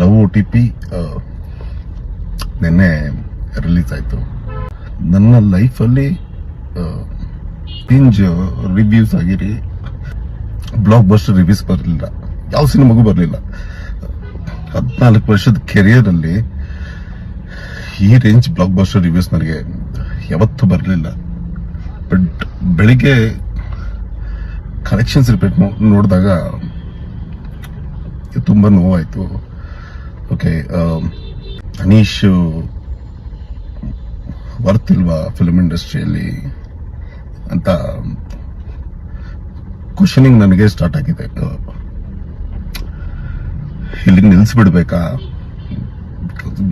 Love O T P ನಿನ್ನೆ release ಆಯಿತು. ನನ್ನ ಲೈಫಲ್ಲಿ ಪಿಂಜ್ ರಿವ್ಯೂಸ್ ಆಗಿರಿ ಬ್ಲಾಕ್ ಬಸ್ಟರ್ ರಿವ್ಯೂಸ್ ಬರಲಿಲ್ಲ. ಯಾವ ಸಿನಿಮಾಗೂ ಬರಲಿಲ್ಲ. ಹದಿನಾಲ್ಕು ವರ್ಷದ ಕೆರಿಯರಲ್ಲಿ ಈ ರೇಂಜ್ ಬ್ಲಾಕ್ ಬಸ್ಟರ್ ರಿವ್ಯೂಸ್ ನನಗೆ ಯಾವತ್ತೂ ಬರಲಿಲ್ಲ. ಬಟ್ ಬೆಳಿಗ್ಗೆ ಕಲೆಕ್ಷನ್ಸ್ ರಿಪೇಟ್ ನೋಡಿದಾಗ ತುಂಬ ನೋವಾಯಿತು. ಓಕೆ ಅನೀಶ್ ವರ್ತ್ ಇಲ್ವಾ ಫಿಲ್ಮ್ ಇಂಡಸ್ಟ್ರಿಯಲ್ಲಿ ಅಂತ ಕ್ವಶನಿಂಗ್ ನನಗೆ ಸ್ಟಾರ್ಟ್ ಆಗಿದೆ. ಇಲ್ಲಿ ನಿಲ್ಲಿಸ್ಬಿಡ್ಬೇಕಾ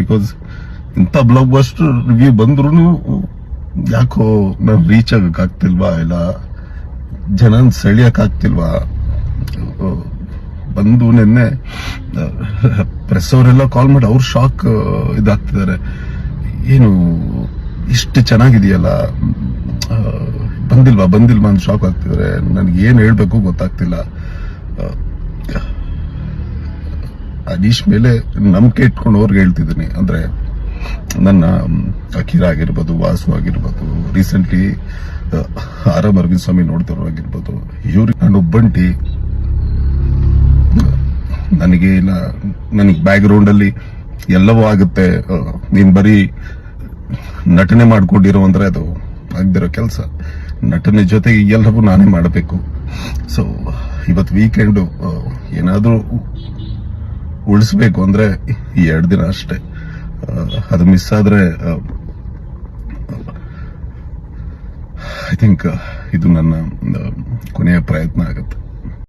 ಬಿಕಾಸ್ ಇಂಥ ಬ್ಲಾಗ್ ಬಸ್ಟರ್ ರಿವ್ಯೂ ಬಂದ್ರೂ ಯಾಕೋ ನಾವು ರೀಚ್ ಆಗೋಕ್ಕಾಗ್ತಿಲ್ವಾ ಇಲ್ಲ? ಜನನ ಸೆಳಿಯಕ್ ಆಗ್ತಿಲ್ವಾ? ಬಂದು ನಿನ್ನೆ ಪ್ರೆಸ್ ಅವರೆಲ್ಲ ಕಾಲ್ ಮಾಡಿ ಅವ್ರು ಶಾಕ್ ಇದಾಗ್ತಿದ್ದಾರೆ. ಏನು, ಇಷ್ಟು ಚೆನ್ನಾಗಿದೆಯಲ್ಲ? ಬಂದಿಲ್ವಾ? ಬಂದಿಲ್ವಾ ಅಂತ ಶಾಕ್ ಆಗ್ತಿದ್ದಾರೆ. ನನಗೆ ಏನು ಹೇಳಬೇಕು ಗೊತ್ತಾಗ್ತಿಲ್ಲ. ಅನೀಶ್ ಮೇಲೆ ನಂಬಿಕೆ ಇಟ್ಕೊಂಡು ಅವ್ರಿಗೆ ಹೇಳ್ತಿದ್ದೀನಿ. ಅಂದ್ರೆ, ನನ್ನ ಅಖಿರ ಆಗಿರ್ಬೋದು, ವಾಸು ಆಗಿರ್ಬೋದು recently R M Aravind Swamy ನೋಡ್ತಿರೋ ಆಗಿರ್ಬೋದು ಇವ್ರಿಗೆ ನಾನು ಒಬ್ಬಂಟಿ. ನನಗೆ ಇಲ್ಲ, ನನಗೆ ಬ್ಯಾಕ್ ಗ್ರೌಂಡ್ ಅಲ್ಲಿ ಎಲ್ಲವೂ ಆಗುತ್ತೆ. ನೀನ್ ಬರೀ ನಟನೆ ಮಾಡ್ಕೊಂಡಿರೋ ಅಂದ್ರೆ ಅದು ಆಗದಿರೋ ಕೆಲಸ. ನಟನೆ ಜೊತೆಗೆ ಎಲ್ಲವೂ ನಾನೇ ಮಾಡಬೇಕು. ಸೊ ಇವತ್ತು ವೀಕೆಂಡ್ ಏನಾದರೂ ಉಳಿಸ್ಬೇಕು ಅಂದ್ರೆ ಈ ಎರಡು ದಿನ ಅಷ್ಟೇ. ಅದು ಮಿಸ್ ಆದ್ರೆ ಐ ಥಿಂಕ್ ಇದು ನನ್ನ ಕೊನೆಯ ಪ್ರಯತ್ನ ಆಗುತ್ತೆ.